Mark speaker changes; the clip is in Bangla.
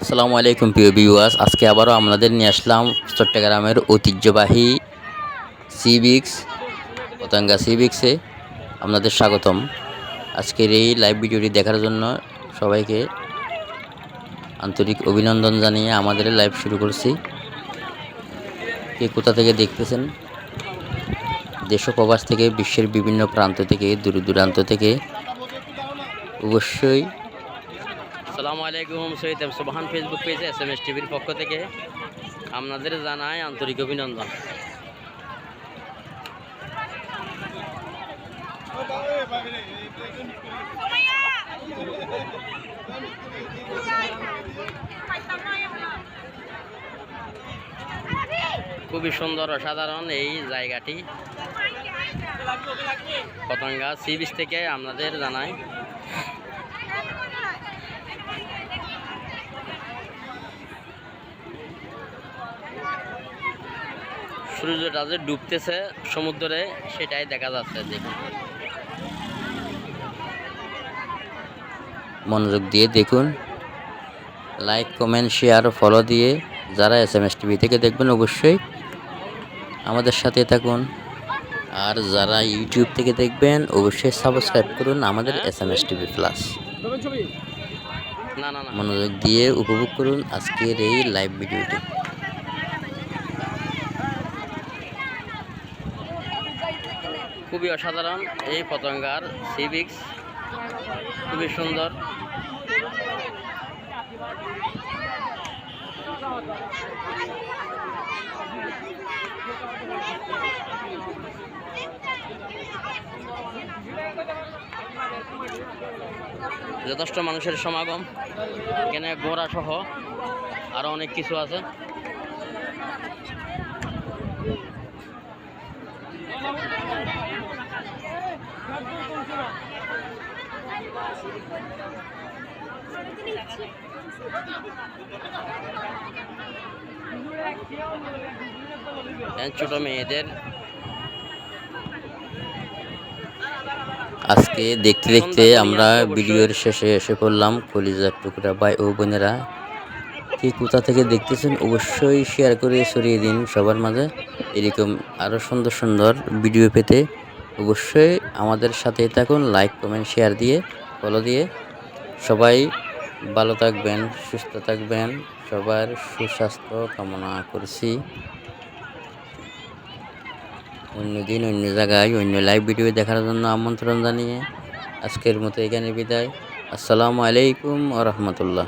Speaker 1: আসসালামু আলাইকুম, প্রিয় ভিউয়ার্স আজকে আবারও আপনাদের নিয়ে আসলাম চট্টগ্রামের ঐতিহ্যবাহী সিবিক্স পতঙ্গা সিবিক্সে আপনাদের স্বাগতম। আজকের এই লাইভ ভিডিওটি দেখার জন্য সবাইকে আন্তরিক অভিনন্দন জানিয়ে আমাদের লাইভ শুরু করছি। কে কোথা থেকে দেখতেছেন? দেশ প্রবাস থেকে, বিশ্বের বিভিন্ন প্রান্ত থেকে, দূর দূরান্ত থেকে অবশ্যই আসসালামু আলাইকুম সৈয়দ সুবহান ফেসবুক পেজে, এস এম এস টিভির পক্ষ থেকে আপনাদের জানায় আন্তরিক অভিনন্দন। খুবই সুন্দর, অসাধারণ এই জায়গাটি। পতঙ্গা সি বিচ থেকে আপনাদের জানাই সূর্যটা যে ডুবতেছে সমুদ্রে সেটাই দেখা যাচ্ছে দেখুন মনোযোগ দিয়ে দেখুন লাইক কমেন্ট শেয়ার ফলো দিয়ে যারা এস এম এস টিভি থেকে দেখবেন অবশ্যই আমাদের সাথে থাকুন। আর যারা ইউটিউব থেকে দেখবেন অবশ্যই সাবস্ক্রাইব করুন আমাদের S M S TV plus. না না না মনোযোগ দিয়ে উপভোগ করুন আজকের এই লাইভ ভিডিওটি। খুবই অসাধারণ এই পতঙ্গার সিভিক্স। খুবই সুন্দর। যথেষ্ট মানুষের সমাগম। এখানে গোড়া সহ আরও অনেক কিছু আছে। ছোট মেয়েদের। আজকে দেখতে দেখতে আমরা ভিডিওর শেষে এসে পড়লাম কলিজার টুকরা ভাই ও বোনেরা। কি কোথা থেকে দেখতেছেন অবশ্যই শেয়ার করে ছড়িয়ে দিন সবার মাঝে। এরকম আরও সুন্দর সুন্দর ভিডিও পেতে অবশ্যই আমাদের সাথে থাকুন লাইক কমেন্ট শেয়ার দিয়ে ফলো দিয়ে সবাই ভালো থাকবেন, সুস্থ থাকবেন। সবার সুস্বাস্থ্য কামনা করছি। অন্য দিন, অন্য জায়গায়, অন্য লাইভ ভিডিও দেখার জন্য আমন্ত্রণ জানিয়ে আজকের মতো এখানে বিদায়। আসসালামু আলাইকুম আ রহমতুল্লাহ।